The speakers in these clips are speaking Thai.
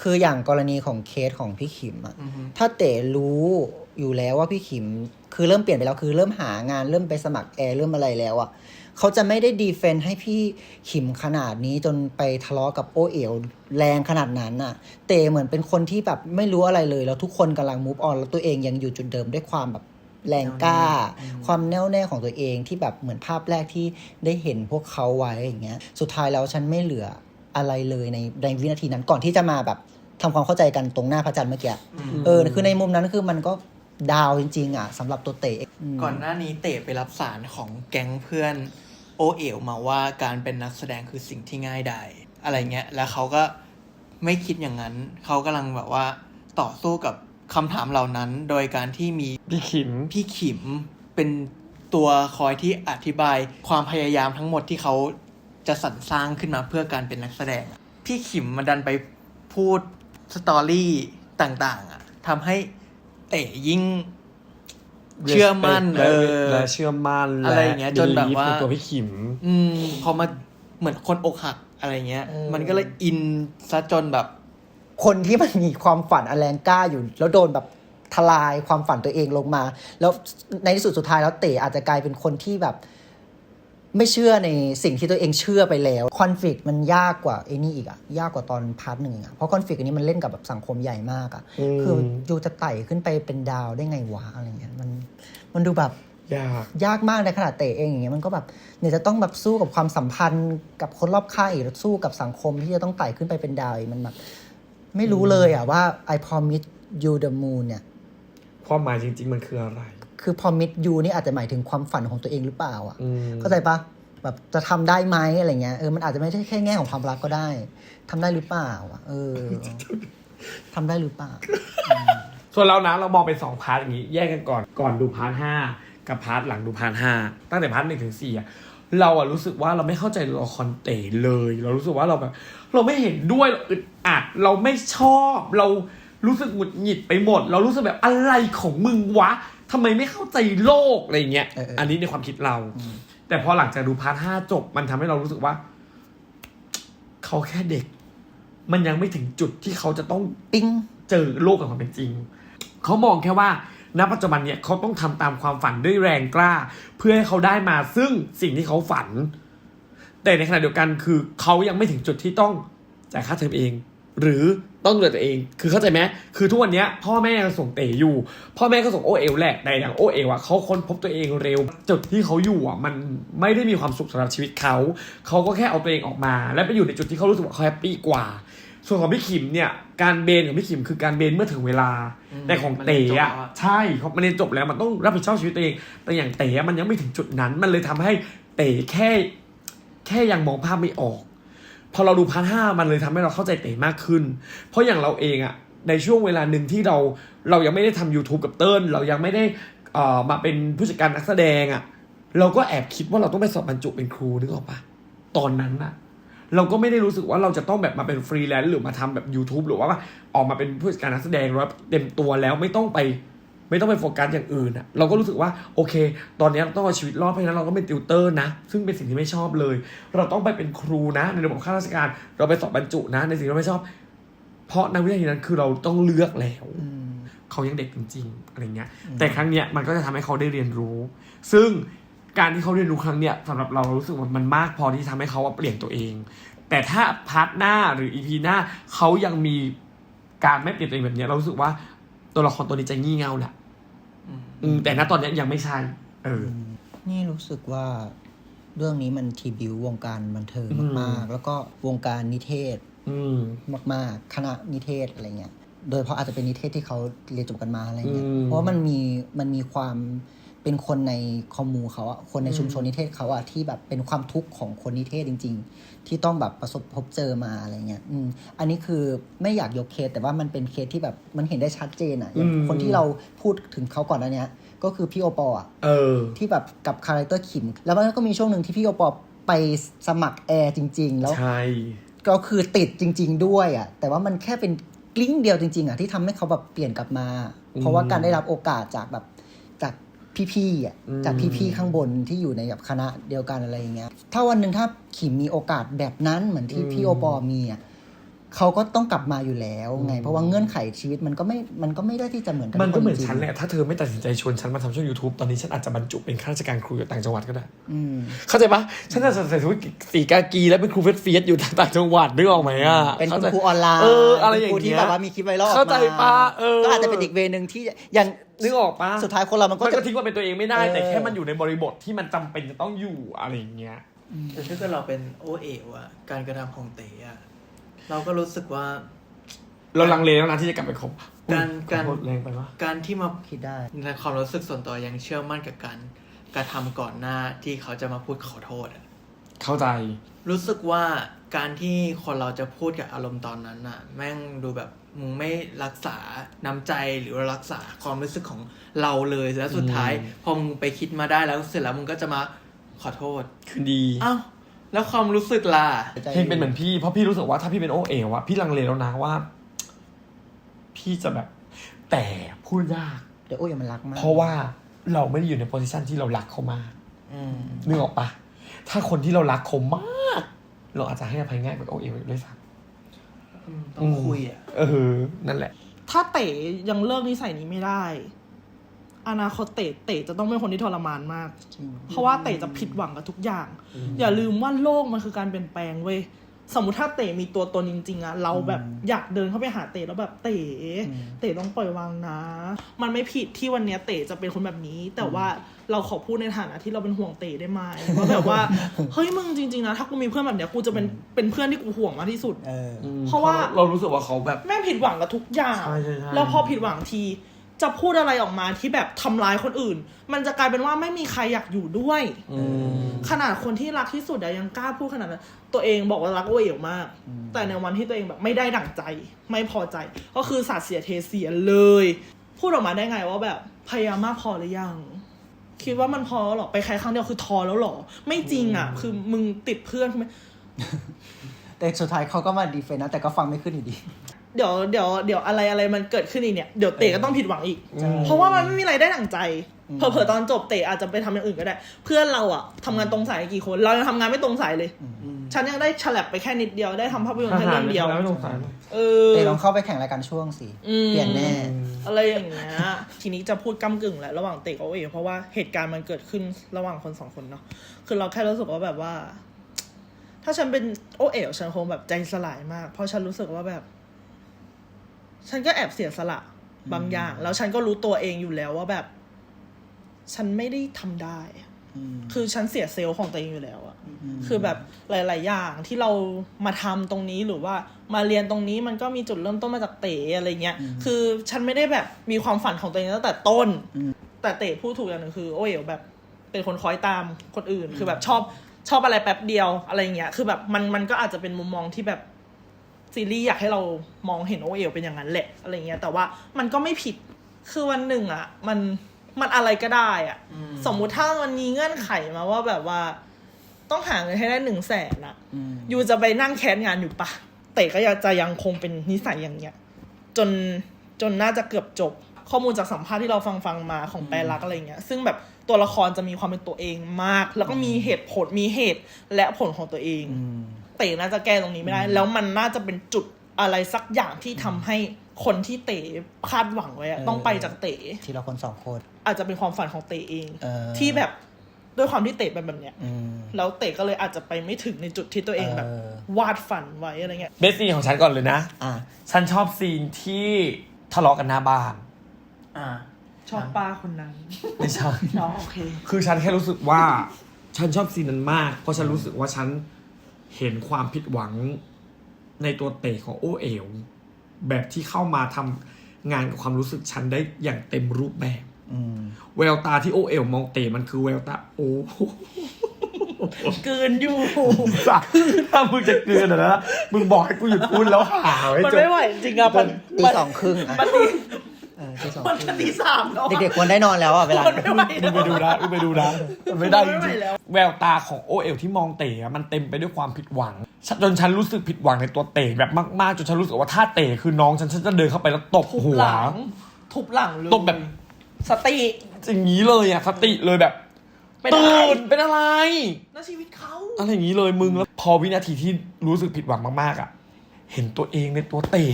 คืออย่างกรณีของเคสของพี่ขิมอะอือฮึถ้าเต๋รู้อยู่แล้วว่าพี่ขิม คือเริ่มเปลี่ยนไปแล้วคือเริ่มหางานเริ่มไปสมัครแอร์เริ่มอะไรแล้วอะเขาจะไม่ได้ดีเฟนต์ให้พี่ขิมขนาดนี้จนไปทะเลาะกับโอเอ๋วแรงขนาดนั้นอะเต๋เหมือนเป็นคนที่แบบไม่รู้อะไรเลย แล้วทุกคนกำลังมูฟออนแล้วตัวเองยังอยู่จุดเดิมด้วยความแบบแรงกล้า ความแน่วแน่ของตัวเองที่แบบเหมือนภาพแรกที่ได้เห็นพวกเขาไว้อย่างเงี้ย สุดท้ายแล้วฉันไม่เหลือ อะไรเลยในในวินาทีนั้น ก่อนที่จะมาแบบทำความเข้าใจกันตรงหน้าพระจันทร์เมื่อกี้เออคือในมุมนั้นคือมันก็ดาวจริงๆ อะสำหรับตัวเตะมก่อนหน้านี้เตะไปรับสารของแก๊งเพื่อน โอเอ๋วมาว่าการเป็นนักแสดงคือสิ่งที่ง่ายดายอะไรเงี้ย แล้วเขาก็ไม่คิดอย่างนั้น เขากำลังแบบว่าต่อสู้กับคำถามเหล่านั้น โดยการที่มีพี่ขิมพี่ขิมเป็นตัวคอยที่อธิบายความพยายามทั้งหมดที่เขา จะสรรสร้างขึ้นมาเพื่อการเป็นนักแสดงอะพี่ขิมมาดันไปพูดสตอรี่ต่าง ๆ อะทำให้เต๋ยิ่งเชื่อมั่นและเออและเชื่อมั่นอะไรอย่างเงี้ย จนแบบว่าในตัวพี่ขิม อืมพอมาเหมือนคนอกหักอะไรเงี้ยเออมันก็เลยอินซะจนแบบ คนที่มันมีความฝันอันแรงกล้าอยู่ แล้วโดนแบบทลายความฝันตัวเองลงมา แล้วในที่สุดสุดท้ายแล้วเต๋อาจจะกลายเป็นคนที่แบบ ไม่เชื่อในสิ่งที่ตัวเองเชื่อไปแล้วคอนฟ lict มันยากกว่าไอ้นี่อีกอะยากกว่าตอนพาร์ทหนึ่งอีกอะเพราะคอนฟ lict อันนี้มันเล่นกับแบบสังคมใหญ่มากอะอืมคือยูจะไต่ขึ้นไปเป็นดาวได้ไงวะอะไรเงี้ยมันมันดูแบบยากยากมากในขนาดเตะเองอย่างเงี้ยมันก็แบบเนี่ยจะต้องแบบสู้กับความสัมพันธ์กับคนรอบข้างอีกแล้วสู้กับสังคมที่จะต้องไต่ขึ้นไปเป็นดาวอีกมันแบบไม่รู้เลยอะว่า I promise you the moon เนี่ยความหมายจริง ๆ มันคืออะไร คือ promise you นี่อาจจะหมายถึงความฝันของตัวเองหรือเปล่าอะอืมเข้าใจปะแบบจะทำได้ไหมอะไรเงี้ยเออมันอาจจะไม่ใช่แค่แง่ของความรักก็ได้ทำได้หรือเปล่าอะเออทำได้หรือเปล่า ส่วนเรานะเรามองเป็นสองพาร์ทอย่างนี้แยกกันก่อนก่อนดูพาร์ทห้ากับพาร์ทหลังดูพาร์ทห้าตั้งแต่พาร์ทหนึ่งถึงสี่อะเราอะรู้สึกว่าเราไม่เข้าใจละครเต๋เลย เรารู้สึกว่าเราแบบ เราไม่เห็นด้วยเราอึดอัดเราไม่ชอบ เรารู้สึกหงุดหงิดไปหมด เรารู้สึกแบบอะไรของมึงวะ ทำไมไม่เข้าใจโลกอะไรอย่างเงี้ย เออเอออัอันนี้ในความคิดเราแต่พอหลังจากดูพาร์ทห้าจบ มันทำให้เรารู้สึกว่า เขาแค่เด็ก มันยังไม่ถึงจุดที่เขาจะต้องปิ้ง เจอโลกกับความเป็นจริง เขามองแค่ว่า ณ ปัจจุบันเนี่ยเขาต้องทำตามความฝันด้วยแรงกล้า เพื่อให้เขาได้มาซึ่งสิ่งที่เขาฝัน แต่ในขณะเดียวกันคือเขายังไม่ถึงจุดที่ต้องจ่ายค่าเทอมเอง หรือ ต้องดูแลตัวเอง คือเข้าใจไหมคือทุกวันเนี้ยพ่อแม่ยังส่งเต๋อยู่ พ่อแม่ก็ส่งโอเอลแหละแต่อย่างโอเอลอะเขาค้นพบตัวเองเร็ว จุดที่เขาอยู่อะมันไม่ได้มีความสุขสำหรับชีวิตเขาเขาก็แค่เอาตัวเองออกมา และไปอยู่ในจุดที่เขารู้สึกว่าเขาแฮปปี้กว่า ส่วนของพี่ขิมเนี่ยการเบนของพี่ขิมคือการเบนเมื่อถึงเวลาอืมแต่ของเต๋มันเรียนจบแล้อะวอะใช่เขามันเรียนจบแล้วมันต้องรับผิดชอบชีวิตตัวเอง แต่อย่างเต๋อะมันยังไม่ถึงจุดนั้น มันเลยทำให้เต๋แค่ แค่ยังมองภาพไม่ออก พอเราดูพาร์ทห้ามันเลยทำให้เราเข้าใจเต๋มากขึ้น เพราะอย่างเราเองอะในช่วงเวลาหนึ่งที่เราเรายังไม่ได้ทำ YouTube กับเติ้ลเรายังไม่ได้เอ่อมาเป็นผู้จัดการนักแสดงอะเราก็แอบคิดว่าเราต้องไปสอบบรรจุเป็นครูนึกออกปะตอนนั้นอะเราก็ไม่ได้รู้สึกว่าเราจะต้องแบบมาเป็นฟรีแลนซ์หรือมาทำแบบ YouTube หรือว่าออกมาเป็นผู้จัดการนักแสดงแล้วเต็มตัวแล้วไม่ต้องไป ไม่ต้องไปโฟกัสอย่างอื่นอะเราก็รู้สึกว่าโอเค ตอนนี้เราต้องเอาชีวิตรอดเพราะฉะนั้นเราก็เป็นติวเตอร์นะ ซึ่งเป็นสิ่งที่ไม่ชอบเลย เราต้องไปเป็นครูนะ ในระบบข้าราชการ เราไปสอบบรรจุนะ ในสิ่งที่เราไม่ชอบ เพราะในวินาทีนั้นคือเราต้องเลือกแล้วอืมเขายังเด็กจริงๆอะไรเงี้ย แต่ครั้งเนี้ยมันก็จะทำให้เขาได้เรียนรู้ ซึ่งการที่เขาเรียนรู้ครั้งเนี้ยสำหรับเราเรารู้สึกว่ามันมากพอที่ทำให้เขาอะเปลี่ยนตัวเอง แต่ถ้าพาร์ทหน้าหรืออีพีหน้าเขายังมีการไม่เปลี่ยนตัวเองแบบเนี้ยเรารู้สึกว่าตัวละครตัวนี้จะงี่เง่าแหละ อืมอืมแต่ณตอนเนี้ยยังไม่ใช่ เออ นี่รู้สึกว่าเรื่องนี้มันทีบิววงการบันเทิงอืมมาก ๆ แล้วก็วงการนิเทศ อืมมาก ๆ คณะนิเทศอะไรเงี้ย โดยเพราะอาจจะเป็นนิเทศที่เขาเรียนจบกันมาอะไรเงี้ยอืมเพราะว่ามันมีมันมีความ เป็นคนในคอมมูเขาอะคนในชุมชนนิเทศเขาอะที่แบบเป็นความทุกข์ของคนนิเทศจริง ๆ ที่ต้องแบบประสบพบเจอมาอะไรเงี้ยอืมอันนี้คือไม่อยากยกเคสแต่ว่ามันเป็นเคสที่แบบมันเห็นได้ชัดเจนอะอย่างอืมคนที่เราพูดถึงเขาก่อนหน้าเนี้ย ก็คือพี่โอปอล์อะเออที่แบบกับคาแรคเตอร์ขิม แล้วมันก็มีช่วงหนึ่งที่พี่โอปอล์ไปสมัครแอร์จริง ๆ แล้วใช่ก็คือติดจริง ๆ ด้วยอะแต่ว่ามันแค่เป็นกลิ้งเดียวจริง ๆอะที่ทำให้เขาแบบเปลี่ยนกลับมา เพราะว่าการได้รับโอกาสจากแบบจาก พี่ๆอะจากพี่ๆข้างบนที่อยู่ในแบบคณะเดียวกันอะไรอย่างเงี้ยถ้าวันหนึ่งถ้าขิมมีโอกาสแบบนั้นเหมือนที่พี่โอปอล์มีอะ เขาก็ต้องกลับมาอยู่แล้วไง เพราะว่าเงื่อนไขชีวิตมันก็ไม่มันก็ไม่ได้ที่จะเหมือนกันมันก็เหมือนทุคฉันแหละถ้าเธอไม่ตัดสินใจชวนฉันมาทำช่อง YouTube ตอนนี้ฉันอาจจะบรรจุเป็นข้าราชการครูอยู่ต่างจังหวัดก็ได้อืมเข้าใจปะฉันจะใส่ชุดสีกากีแล้วเป็นครูเฟสเฟียสอยู่ต่างจังหวัดนึกออกไหมอะเป็นคุณข้าใจครูออนไลน์เอออะไรอย่างเป็นครูที่เงี้ยแบบว่ามีคลิปไวรัลออกมาเข้าใจปะเออก็อาจจะเป็นอีกเวนึงที่อย่างนึกออกปะสุดท้ายคนเรามันก็มันจะก็ทิ้งความเป็นตัวเองไม่ได้เออแต่แค่มันอยู่ในบริบทที่มันจำเป็นจะต้องอยู่อะไรอย่างเงี้ยแต่ถ้าเกิดเราเป็นโอเอ๋วอะการกระทำของเต๋อะ เราก็รู้สึกว่า เราลังเลแล้วนะที่จะกลับไปคบการอุ๊ยการขอโทษแรงไปปะการที่มาคิดได้ ในความรู้สึกส่วนตัวยังเชื่อมั่นกับการกระทำก่อนหน้าที่เขาจะมาพูดขอโทษอะเข้าใจ รู้สึกว่าการที่คนเราจะพูดกับอารมณ์ตอนนั้นน่ะ แม่งดูแบบมึงไม่รักษาน้ำใจหรือว่ารักษาความรู้สึกของเราเลยแล้วสุดท้ายอืมพอมึงไปคิดมาได้แล้วเสร็จแล้วมึงก็จะมาขอโทษ คือดี อ้าว แล้วความรู้สึกล่ะพี่เป็นเหมือนพี่เพราะพี่รู้สึกว่าถ้าพี่เป็นโอเอ๋วอะพี่ลังเลแล้วนะว่า พี่จะแบบ แต่พูดยากเดี๋ยวโอ้ยมันรักมากเพราะว่าเราไม่ได้อยู่ในโพสิชันที่เรารักเขามากอืมนึกออกปะถ้าคนที่เรารักเขามาก เราอาจจะให้อภัยง่ายกว่าโอเอ๋วด้วยซ้ต้องคุยอะำเออ นั่นแหละ ถ้าเต๋ยังเลิกนิสัยนี้ไม่ได้ อนาคตเต๋เต๋จะต้องเป็นคนที่ทรมานมากจริงเพราะว่าเต๋จะผิดหวังกับทุกอย่าง อย่าลืมว่าโลกมันคือการเปลี่ยนแปลงเว้ยสมมุติถ้าเต๋มีตัวตนจริงๆอะเราแบบอยากเดินเข้าไปหาเต๋แล้วแบบเต๋เต๋ต้องปล่อยวางนะ มันไม่ผิดที่วันเนี้ยเต๋จะเป็นคนแบบนี้ แต่ว่าเราขอพูดในฐานะที่เราเป็นห่วงเต๋ได้ไหมว่าแบบว่าเฮ้ยมึงจริงๆนะถ้ากูมีเพื่อนแบบเนี้ยกูจะเป็นเป็นเพื่อนที่กูห่วงมากที่สุดเออเพราะว่าเรารู้สึกว่าเขาแบบแม่งผิดหวังกับทุกอย่างใช่ใช่ใช่แล้วพอผิดหวังที จะพูดอะไรออกมาที่แบบทำร้ายคนอื่น มันจะกลายเป็นว่าไม่มีใครอยากอยู่ด้วย อืม ขนาดคนที่รักที่สุดอะยังกล้าพูดขนาดนั้น ตัวเองบอกว่ารักโอเอ๋วมาก แต่ในวันที่ตัวเองแบบไม่ได้ดั่งใจ ไม่พอใจ ก็คือสาดเสียเทเสียเลย พูดออกมาได้ไงว่าแบบพยายามมากพอหรือยัง คิดว่ามันพอแล้วเหรอไปแค่ครั้งเดียวคือทอแล้วเหรอ ไม่จริงอะคือมึงติดเพื่อนใช่ไหมแต่สุดท้ายเขาก็มาดีเฟนต์นะแต่ก็ฟังไม่ขึ้นอยู่ดี เดี๋ยวเดี๋ยวเดี๋ยวอะไรอะไรมันเกิดขึ้นอีกเนี่ย เดี๋ยวเต๋ก็ต้องผิดหวังอีกอืมเพราะว่ามันไม่มีอะไรได้ดั่งใจ เผลอๆตอนจบเต๋อาจจะไปทำอย่างอื่นก็ได้ เพื่อนเราอะทำงานตรงสายกี่คน เรายังทำงานไม่ตรงสายเลย ฉันยังได้ฉลับไปแค่นิดเดียวได้ทำภาพยนตร์แค่เรื่องเดียวแล้วไม่สงสารเลยเออแต่ลองเข้าไปแข่งรายการช่วงสิ อืม เปลี่ยนแน่ อะไรอย่างเงี้ย ทีนี้จะพูดก้ากึ่งแหละระหว่างเต๋กับโอเอ๋เพราะว่าเหตุการณ์มันเกิดขึ้นระหว่างคนสองคนเนาะ คือเราแค่รู้สึกว่าแบบว่า ถ้าฉันเป็นโอเอ๋ฉันคงแบบใจสลายมาก เพราะฉันรู้สึกว่าแบบ ฉันก็แอบเสียสละบางอย่าง แล้วฉันก็รู้ตัวเองอยู่แล้วว่าแบบ ฉันไม่ได้ทำได้อะอืมคือฉันเสียเซลล์ของตัวเองอยู่แล้วอะคือแบบหลาย ๆ อย่างที่เรามาทำตรงนี้หรือว่ามาเรียนตรงนี้มันก็มีจุดเริ่มต้นมาจากเต๋อะไรเงี้ย คือฉันไม่ได้แบบมีความฝันของตัวเองตั้งแต่ต้น แต่เต๋พูดถูกอย่างหนึ่งคือ โอ้ยแบบ เป็นคนคอยตามคนอื่น คือแบบชอบชอบอะไรแป๊บเดียวอะไรเงี้ย คือแบบมันมันก็อาจจะเป็นมุมมองที่แบบ ซีรีส์อยากให้เรามองเห็นโอเอลเป็นอย่างนั้นแหละอะไรเงี้ยแต่ว่ามันก็ไม่ผิดคือวันหนึ่งอะมันมันอะไรก็ได้อะสมมุติถ้ามันมีเงื่อนไขมาว่าแบบว่า ต้องหาเงินให้ได้หนึ่งแสนอะอืมยูจะไปนั่งแคสงานอยู่ปะเต๋ก็ยังจะยังคงเป็นนิสัยอย่างเงี้ยจนจนน่าจะเกือบจบ ข้อมูลจากสัมภาษณ์ที่เราฟังฟังมาของแปรรักอะไรเงี้ย ซึ่งแบบตัวละครจะมีความเป็นตัวเองมาก แล้วก็มีเหตุผลมีเหตุและผลของตัวเองอืม เต๋น่าจะแก้ตรงนี้ไม่ได้ แล้วมันน่าจะเป็นจุดอะไรสักอย่างที่ทำให้คนที่เต๋คาดหวังไว้อะเออต้องไปจากเต๋ทีละคนสองคนอาจจะเป็นความฝันของเต๋เองเออที่แบบด้วยความที่เต๋เป็นแบบเนี้ยอืมแล้วเต๋ก็เลยอาจจะไปไม่ถึงในจุดที่ตัวเองแบบเออวาดฝันไว้อะไรเงี้ย เบสซีนของฉันก่อนเลยนะอะฉันชอบซีนที่ทะเลาะกันหน้าบ้านอ่าชอบป้าคนนั้น ไม่ใช่น้องโอเค คือฉันแค่รู้สึกว่า ฉันชอบซีนนั้นมาก เพราะฉันรู้สึกว่าฉัน เห็นความผิดหวังในตัวเตะของโอเอ๋วแบบที่เข้ามาทำงานกับความรู้สึกฉันได้อย่างเต็มรูปแบบอืมแววตาที่โอเอ๋วมองเตะมันคือแววตาโอ้เกินอยู่สักถ้ามึงจะเกินอะนะมึงบอกให้กูหยุดพูดแล้วหาไว้มันจนไม่ไหวจริงๆอะมันตีมันสองครึ่งอะมันตีเออ ตีสองมันครึ่จะงตีสามแล้วอะ เด็กๆควรได้นอนแล้วอะเวลา มันไม่ไหวมึแล้งวไปดูนะมึงไปดูนะมันไม่ได้จมันไม่ริงไหวแล้ว ๆแววตาของโอเอ๋วที่มองเต๋อะมันเต็มไปด้วยความผิดหวังฉันจนฉันรู้สึกผิดหวังในตัวเต๋แบบมากๆจนฉันรู้สึกว่าถ้าเต๋คือน้องฉันฉันจะเดินเข้าไปแล้วตบทุบหัว หลัง ทุบหลังเลยตบแบบ สติอย่างนี้เลยอะสติเลยแบบเป็นอะไรตื่นเป็นอะไรนั่นชีวิตเขาอะไรอย่างนี้เลยมึงแล้วพอวินาทีที่รู้สึกผิดหวังมากๆอะเห็นตัวเองในตัวเต๋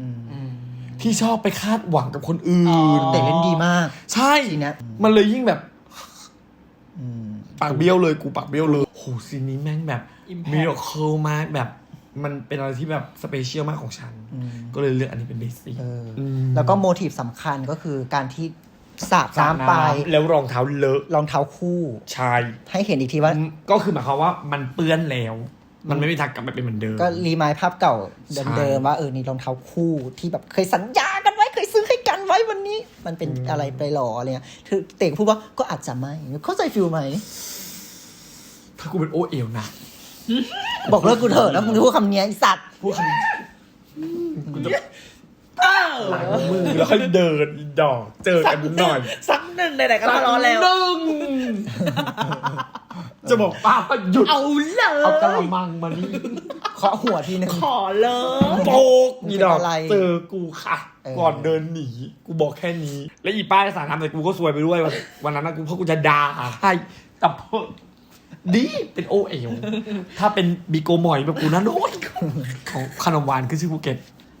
อืมอืม ที่ชอบไปคาดหวังกับคนอื่น แต่เล่นดีมาก ใช่ซีนเนี้ย มันเลยยิ่งแบบอืมปากเบี้ยวเลยกูปากเบี้ยวเลยโหซีนนี้แม่งแบบ Impact มีเคิลมากแบบมันเป็นอะไรที่แบบสเปเชียลมากของฉันอืมก็เลยเลือกอันนี้เป็นเบสซี่เอออแล้วก็โมทีฟสำคัญก็คือการที่สาดสาดน้ำไป แล้วรองเท้าเลอะรองเท้าคู่ ใช่ ให้เห็นอีกทีว่า ก็คือหมายความว่ามันเปื้อนแล้ว มันไม่มีทางกลับไปเป็นเหมือนเดิม ก็รีมายภาพเก่าใช่เดิมๆว่าเออนี่รองเท้าคู่ที่แบบเคยสัญญากันไว้เคยซื้อให้กันไว้วันนี้ มันเป็นอะไรไปหรออะไรเงี้ยคือเต๋งพูดว่าก็อาจจะไม่เข้าใจฟิลไหมถ้ากูเป็นโอเอลนะบอกเลิกกูเถอะแล้วมึงพูดคำเนี้ยไอสัตว์พูดคำนี้กูจะ หลังมือแล้วค่อยเดินอีดอกเจอกันหน่อยสักหนึ่งไหนๆก็ทะเลาะแล้วหนึ่งจะบอกป้าว่าหยุดเอาเลเอากระยมังมานี่เคาะหัวทีหนึ่งขอเลยโปกอีดอกเป็นอะไรเจอกูค่ะเออก่อนเดินหนี กูบอกแค่นี้ และอีป้าสารทำแต่กูก็ซวยไปด้วยวันวันนั้นนะกูเพราะกูจะด่าให้แต่พอดีเป็นโอเอลถ้าเป็นบิโกมอยแบบกูนั่นโอ้ยของขนมหวานขึ้นชื่อภูเก็ต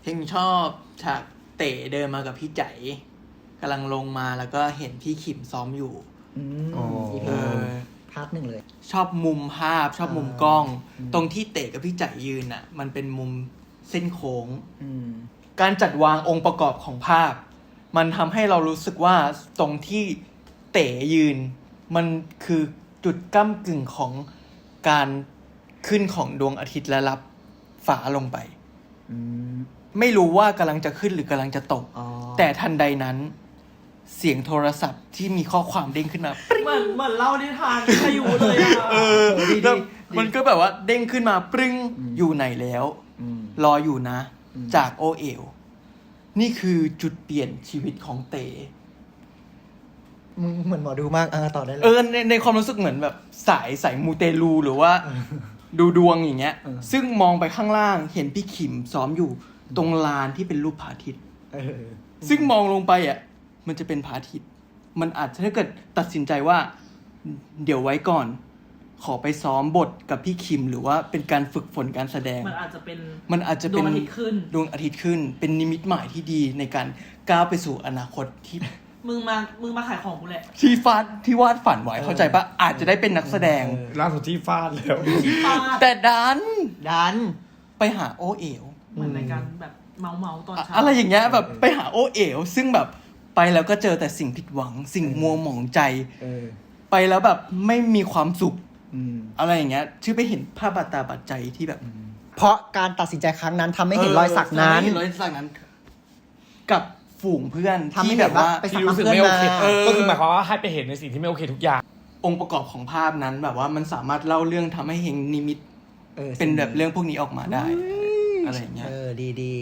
เพลงชอบฉากเต๋เดินมากับพี่ใจกำลังลงมาแล้วก็เห็นพี่ขิมซ้อมอยู่ อืมอ๋ออีอีพีเออ ภาพหนึ่งเลย ชอบมุมภาพชอบมุมกล้องตรงที่เต๋กับพี่ใจยืนอะ มันเป็นมุมเส้นโค้ง อืม การจัดวางองค์ประกอบของภาพ มันทำให้เรารู้สึกว่าตรงที่เต๋ยืน มันคือจุดก้ากึ่งของการขึ้นของดวงอาทิตย์และรับฝาลงไป อืม ไม่รู้ว่ากำลังจะขึ้นหรือกำลังจะตกอ๋อแต่ทันใดนั้น เสียงโทรศัพท์ที่มีข้อความเด้งขึ้นมาเหมือนเหมือนเล่านิทานพายุเลยอะเออแล้วมันก็แบบว่าเด้งขึ้นมาปรึ้งอยู่ไหนแล้วอืมรออยู่นะอืมจากโอเอลนี่คือจุดเปลี่ยนชีวิตของเต๋มึงเหมือนหมอดูมากเออต่อได้เลยเออในในความรู้สึกเหมือนแบบสายสายมูเตลูหรือว่า ดูดวงอย่างเงี้ยเออซึ่งมองไปข้างล่างเห็นพี่ขิมซ้อมอยู่ ตรงลานที่เป็นรูปพระอาทิตย์ เออ ซึ่งมองลงไปอะ มันจะเป็นพระอาทิตย์ มันอาจจะถ้าเกิดตัดสินใจว่า เดี๋ยวไว้ก่อน ขอไปซ้อมบทกับพี่คิมหรือว่าเป็นการฝึกฝนการแสดง มันอาจจะเป็นมันอาจจะเป็นดวงอาทิตย์ขึ้น ดวงอาทิตย์ขึ้น เป็นนิมิตหมายที่ดีในการก้าวไปสู่อนาคตที่ มึงมา มึงมาขายของกูแหละ ที่ฟาดที่วาดฝันไว้เข้าใจปะอาจจะได้เป็นนักแสดง ล่าสุดที่ฟาดแล้วปาดแต่ดันดัน ไปหาโอเอ๋ว เหมือนในการแบบเมาเมาๆตอนอะเช้าอะไรอย่างเงี้ยแบบไปหาโอเอ๋วซึ่งแบบไปแล้วก็เจอแต่สิ่งผิดหวัง สิ่งมัวหมองใจเออไปแล้วแบบไม่มีความสุขอืมอะไรอย่างเงี้ยชื่อไปเห็นภาพบาดตาบาดใจที่แบบ เพราะการตัดสินใจครั้งนั้นทำให้เห็นรอยสักนั้นทำให้เห็รอยสักนั้น กับฝูงเพื่อนทำให้ที่เห็แบนบว่าว่าไปที่รู้สึกไม่โอเคเออก็คือหมายความว่าให้ไปเห็นในสิ่งที่ไม่โอเคทุกอย่าง องค์ประกอบของภาพนั้นแบบว่ามันสามารถเล่าเรื่องทำให้เฮงนิมิตออเป็นแบบเรื่องพวกนี้ออกมาได้ อะไรอย่างเงี้ยเออดีดี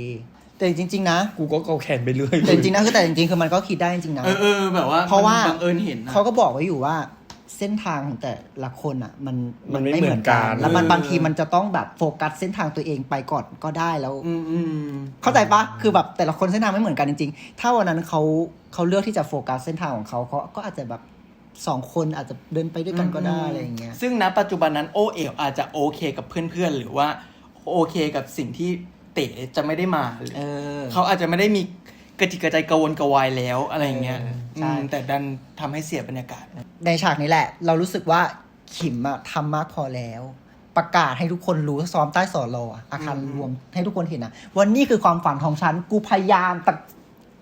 แต่จริง ๆ นะ กูก็เกาแขนไปเรื่อยแต่จริงๆนะคือแต่จริงๆคือมันก็คิดได้จริงๆนะเออเออแบบว่าเพราะว่าบังเอิญเห็นนะเขาก็บอกไว้อยู่ว่า เส้นทางของแต่ละคนอะ มันมันไม่เหมือนกัน แล้วมันบางทีมันจะต้องแบบโฟกัสเส้นทางตัวเองไปก่อนก็ได้แล้วอืมอืมเข้าใจปะคือแบบแต่ละคนเส้นทางไม่เหมือนกันจริง ๆ ถ้าวันนั้นเขาเขาเลือกที่จะโฟกัสเส้นทางของเขาเขาก็อาจจะแบบสองคนอาจจะเดินไปด้วยกันก็ได้อะไรอย่างเงี้ยซึ่งณปัจจุบันนั้นโอเอ๋วอาจจะโอเคกับเพื่อนๆหรือว่า โอเคกับสิ่งที่เต๋จะไม่ได้มาหรือเออเขาอาจจะไม่ได้มีกระจิกกระใจกระวนกระวายแล้วอะไรอย่างเงี้ยเออใช่อืมแต่ดันทำให้เสียบรรยากาศ ในฉากนี้แหละ เรารู้สึกว่าขิมอะทำมากพอแล้ว ประกาศให้ทุกคนรู้ซ้อมใต้สอนรออะอาคารอืมรวมให้ทุกคนเห็นนะวันนี้คือความฝันของฉันกูพยายามแต่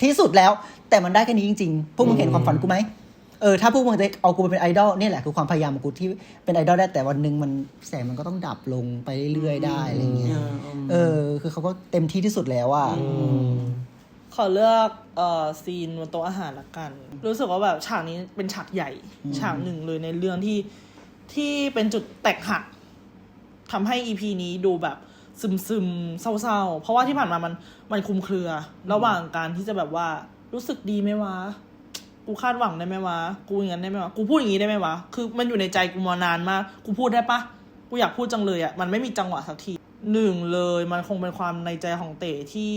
ที่สุดแล้ว แต่มันได้แค่นี้จริงๆพวกมึงเห็นความฝันกูไหม เออถ้าพวกมึงจะเอากูไปเป็นไอดอลนี่แหละคือความพยายามของกูที่เป็นไอดอลได้แต่วันหนึ่งมันแสงมันก็ต้องดับลงไปเรื่อยๆได้อะไรเงี้ยเออ คือเขาก็เต็มที่ที่สุดแล้วอะขอเลือกเอ่อซีนบนโต๊ะอาหารละกัน รู้สึกว่าแบบฉากนี้เป็นฉากใหญ่ ฉากหนึ่งเลยในเรื่องที่ที่เป็นจุดแตกหักทำให้อีพีนี้ดูแบบซึมซึมๆเศร้าๆ เพราะว่าที่ผ่านมามันมันคลุมเครือ ระหว่างการที่จะแบบว่ารู้สึกดีไหมวะ กูคาดหวังได้ไหมวะ กูอย่างนั้นได้ไหมวะ กูพูดอย่างนี้ได้ไหมวะ คือมันอยู่ในใจกูมานานมาก กูพูดได้ปะ กูอยากพูดจังเลยอะ่ะ มันไม่มีจังหวะสักที หนึ่งเลยมันคงเป็นความในใจของเต๋ที่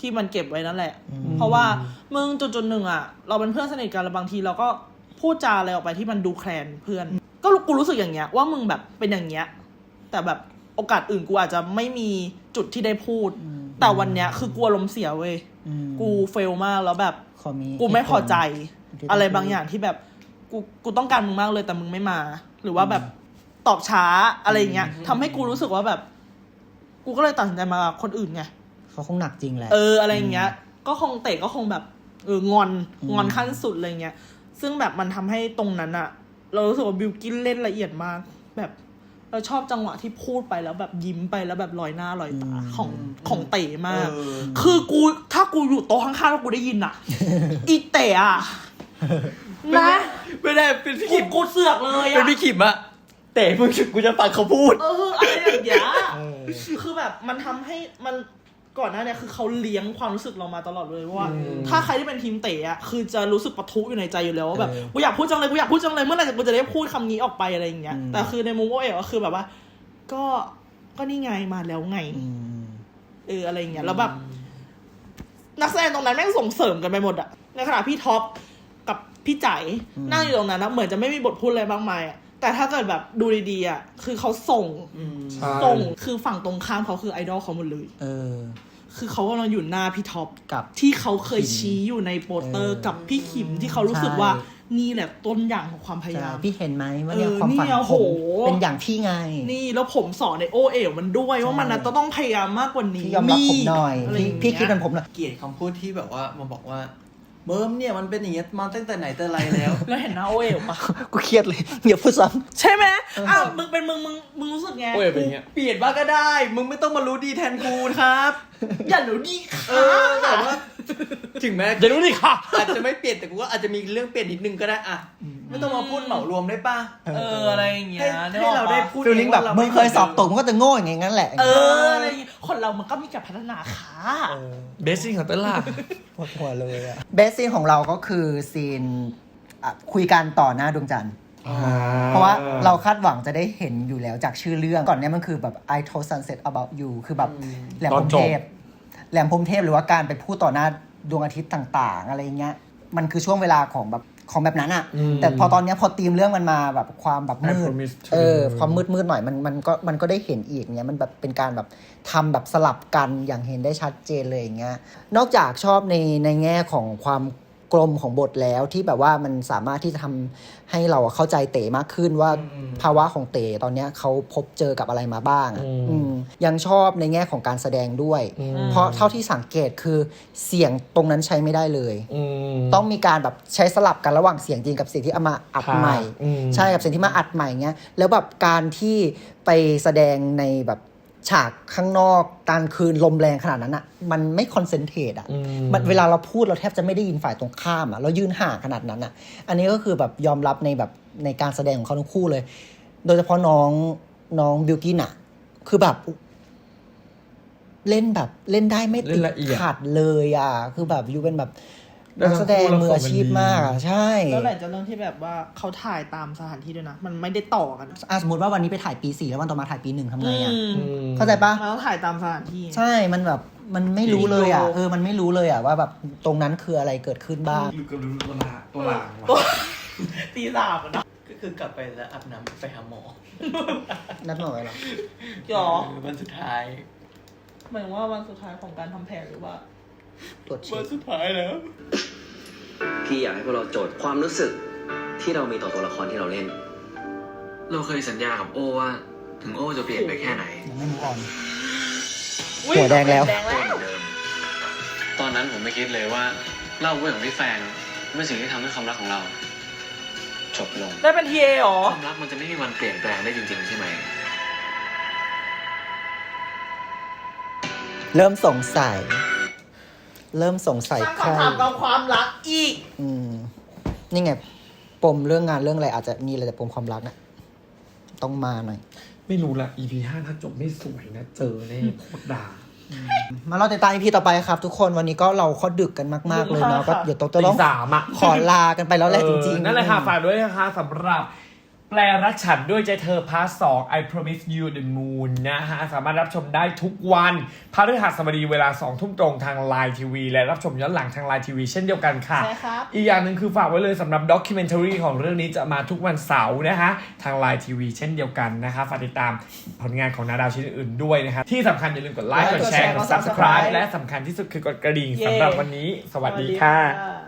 ที่มันเก็บไว้นั่นแหละ เพราะว่ามึงจุดจุดๆหนึ่งอะ่ะ เราเป็นเพื่อนสนิทกันแล้วบางทีเราก็พูดจาอะไรออกไปที่มันดูแคลนเพื่อน ก็กูรู้สึกอย่างเงี้ยว่ามึงแบบเป็นอย่างเงี้ย แต่แบบโอกาสอื่นกูอาจจะไม่มีจุดที่ได้พูด แต่วันเนี้ยคือกูอารมณ์เสียเว้ย อืมกูเฟลมากแล้วแบบ ขอมีกูไม่พอใจที่ต้องอะไรบางอย่างที่แบบกูกูต้องการมึงมากเลยแต่มึงไม่มา หรือว่าแบบตอบช้าอะไรอย่างเงี้ยทำให้กูรู้สึกว่าแบบ กูก็เลยตัดสินใจมากับคนอื่นไง เขาคงหนักจริงแหละ เอออะไรอย่างเงี้ย ก็คงเตะก็คงแบบเอองอนอืม งอนขั้นสุดอะไรเงี้ย ซึ่งแบบมันทำให้ตรงนั้นอะเรารู้สึกว่าบิวกินเล่นละเอียดมาก แบบ เราชอบจังหวะที่พูดไปแล้วแบบยิ้มไปแล้วแบบลอยหน้าลอยตาของของเต๋มากเออคือกูถ้ากูอยู่โต๊ะข้างๆแล้วกูได้ยินอะอีเต๋อะนะไม่ได้เป็นพี่กูขิมกูเสือกเลยเป็นอะพี่ขิมอะแต่มึงกูจะฟังเขาพูด เอออะไรอย่างเงี้ยคือแบบมันทำให้มัน ก่อนหน้าเนี่ยคือเขาเลี้ยงความรู้สึกเรามาตลอดเลยว่า ถ้าใครที่เป็นทีมเตะอะคือจะรู้สึกปะทุอยู่ในใจอยู่แล้วว่าแบบเออกูอยากพูดจังเลยกูอยากพูดจังเลยเมื่อไหร่กูจะได้พูดคำนี้ออกไปอะไรอย่างเงี้ยอืมแต่คือในมุมโอเอ๋ก็คือแบบว่า ก็ก็นี่ไงมาแล้วไงอืมเอออะไรอย่างเงี้ยแล้วแบบนักแสดงตรงนั้นแม่งส่งเสริมกันไปหมดอะในขณะพี่ท็อปกับพี่ใจายนั่งอยู่ตรงนั้นนะเหมือนจะไม่มีบทพูดอะไรมากมายอะ แต่ถ้าเกิดแบบดูดีๆอะคือเขาส่งใช่ส่งคือฝั่งตรงข้ามเขาคือไอดอลเขาหมดเลย เออ คือเขากำลังอยู่หน้าพี่ท็อปกับที่เขาเคยชี้อยู่ในโปสเตอร์เออกับพี่ขิมที่เขารู้สึกใช่ว่านี่แหละต้นอย่างของความพยาใช่ยาม พี่เห็นไหมว่าเนี่ยเออความฝันเนี่ยผโหมเป็นอย่างพี่ไง นี่แล้วผมสอนในโอเอ๋วมันด้วยว่ามันนะใช่ ต้องพยายามมากกว่านี้พี่ยอมรับผมหน่อยะไรพี่อย่างเงี้ย พี่คิดเป็นผมหน่อย เกลียดคำพูดที่แบบว่ามาบอกว่า เบิร์มเนี่ยมันเป็นอย่างเงี้ยมาตั้งแต่ไหนแต่ไรแล้ว แล้วเห็นหน้าโอเอ๋วปะกูเครียดเลยอย่าพูดซ้ใช่ไหมอ้าวมึงเป็นมึงมึงมึงรู้สึกไงโอ้ยเป็นอย่างเงี้ย เปลี่ยนบ้างก็ได้ มึงไม่ต้องมารู้ดีแทนกูครับ อย่าหนูดีเอค่ะอแบบว่าถึงแม้เดี๋ยวรู้ดิค่ะ อาจจะไม่เปลี่ยนแต่กูว่าอาจจะมีเรื่องเปลี่ยนนิดนึงก็ได้อะไม่ต้องมาพูดเหมารวมได้ป่ะเอออะไรอย่างเงี้ให้ยให้เราได้พูดำฟีลลิ่งแบบว่ามึงเคยสอบตกมึงก็จะโง่อย่างงี้งั้นแหละเอออะไรอย่างเงี้ยคนเรามันก็มีการพัฒนาค่ะเบสซิ่งของเต้นล่าปวดหัวเลยอะเบสซีนของเราก็คือซีนอะคุยกันต่อหน้าดวงจันทร์ เพราะว่าเราคาดหวังจะได้เห็นอยู่แล้วจากชื่อเรื่องก่อนเนี้ยมันคือแบบ I told sunset about you คือแบบแหลมพรหมเทพแหลมพรหมเทพหรือว่าการไปพูดต่อหน้าดวงอาทิตย์ต่าง ๆ อะไรเงี้ยมันคือช่วงเวลาของแบบของแบบนั้นอะอืมแต่พอตอนเนี้ยพอธีมเรื่องมันมาแบบความแบบมื I ด promise to เออความมืดมืดๆหน่อยมันมันก็มันก็ได้เห็นอีกเนี้ยมันแบบเป็นการแบบทำแบบสลับกันอย่างเห็นได้ชัดเจนเลยอย่างเงี้ยนอกจากชอบในในแง่ของความ กลมของบทแล้วที่แบบว่ามันสามารถที่จะทำให้เราเข้าใจเต๋มากขึ้นว่าภาวะของเต๋ตอนเนี้ยเขาพบเจอกับอะไรมาบ้างอะอืมอืมยังชอบในแง่ของการแสดงด้วยอืมเพราะเท่าที่สังเกตคือเสียงตรงนั้นใช้ไม่ได้เลยอืมต้องมีการแบบใช้สลับกันระหว่างเสียงจริงกับเสียงที่เอามาอัดค่ะใหม่อืมใช่กับเสียงที่มาอัดใหม่เงี้ยแล้วแบบการที่ไปแสดงในแบบ ฉากข้างนอกกลางคืนลมแรงขนาดนั้นอะมันไม่คอนเซนเทรตอะอืมมันเวลาเราพูดเราแทบจะไม่ได้ยินฝ่ายตรงข้ามอะเรายืนห่างขนาดนั้นอะอันนี้ก็คือแบบยอมรับในแบบในการแสดงของเขาทั้งคู่เลย โดยเฉพาะน้องน้องบิวกินอะคือแบบ เล่นแบบเล่นได้ไม่เล่ตินดละเอียดขัดเลยอะ คือแบบยูเป็นแบบได้ นักแสดงทั้งคู่มืออาชีพมากอะใช่แล้วไหนจะเรื่องที่แบบว่าเขาถ่ายตามสถานที่ด้วยนะ มันไม่ได้ต่อกันอะสมมติว่าวันนี้ไปถ่ายปีสี่แล้ววันต่อมาถ่ายปีหนึ่งทำไงอะอืมอืมเข้าใจปะมันต้องถ่ายตามสถานที่ ใช่มันแบบมันไม่รู้เลยอะจริงๆเออมันไม่รู้เลยอะว่าแบบตรงนั้นคืออะไรเกิดขึ้นบ้างหรือก็รู้ตัวลาตัวลางตัวว่ะตีสามอะเนอะก็คือกลับไปแล้วอาบน้ำไปหาหมอนัดหมอไว้เหรอหรอเออวันสุดท้ายหมายถึงว่าวันสุดท้ายของการทำแผนหรือว่า ตรวจเช็วันคสุดท้ายแล้ว พี่อยากให้พวกเราโจทย์ความรู้สึกที่เรามีต่อตัวละครที่เราเล่น เราเคยสัญญากับโอว่า ถึงโอจะเปลี่ยนไปแค่ไหนยังไม่มูออน อุ๊ยหัวแดงแล้วแดงโอแล้วเหมือนเดิม ตอนนั้นผมไม่คิดเลยว่าเล่าเรื่องของพี่แฟงเป็นสิ่งที่ทำให้ความรักของเรา จบลง ได้เป็นทีเอหรอ ความรักมันจะไม่มีวันเปลี่ยนแปลงได้จริงๆใช่ไหม เริ่มสงสัย เริ่มสงสัยสร้างใครคำถามกับความรักอีก อืม นี่ไง ปมเรื่องงานเรื่องอะไรอาจจะมีอะไรแต่ปมความรักน่ะ ต้องมาหน่อย ไม่รู้ละ EP ห้าถ้าจบไม่สวยนะ เจอแน่โคตรด่ามาเราติดตามพีต่อไปครับ ทุกคนวันนี้ก็เราก็ดึกกันมากๆเลยเนาะดึกมากก็ค่ะเดี๋ยวต้องตีต้องสามอะขอลากันไปแล้วแหละจริงเออๆนั่นแหละค่ะฝากด้วยนะคะสำหรับ แปลรักฉันด้วยใจเธอพาร์ทสอง I promise you the moon นะฮะ สามารถรับชมได้ทุกวันพฤหัสบดีเวลา2ทุ่มตรงทาง Line TV และรับชมย้อนหลังทาง Line TV เช่นเดียวกันค่ะ ใช่ครับ อีกอย่างหนึ่งคือฝากไว้เลยสำหรับด็อกิเมนท r รีของเรื่องนี้จะมาทุกวันเสาร์นะคะทาง Line TV เช่นเดียวกันนะคะฝากติดตามผลงานของนาดาวชิ้นอื่นๆด้วยนะครับที่สำคัญอย่าลืมกดไลค์กดแชร์กด subscribe และสำคัญที่สุดคือกดกระดิ่งสำหรับวันนี้ สวัสดีค่ะสวัสดี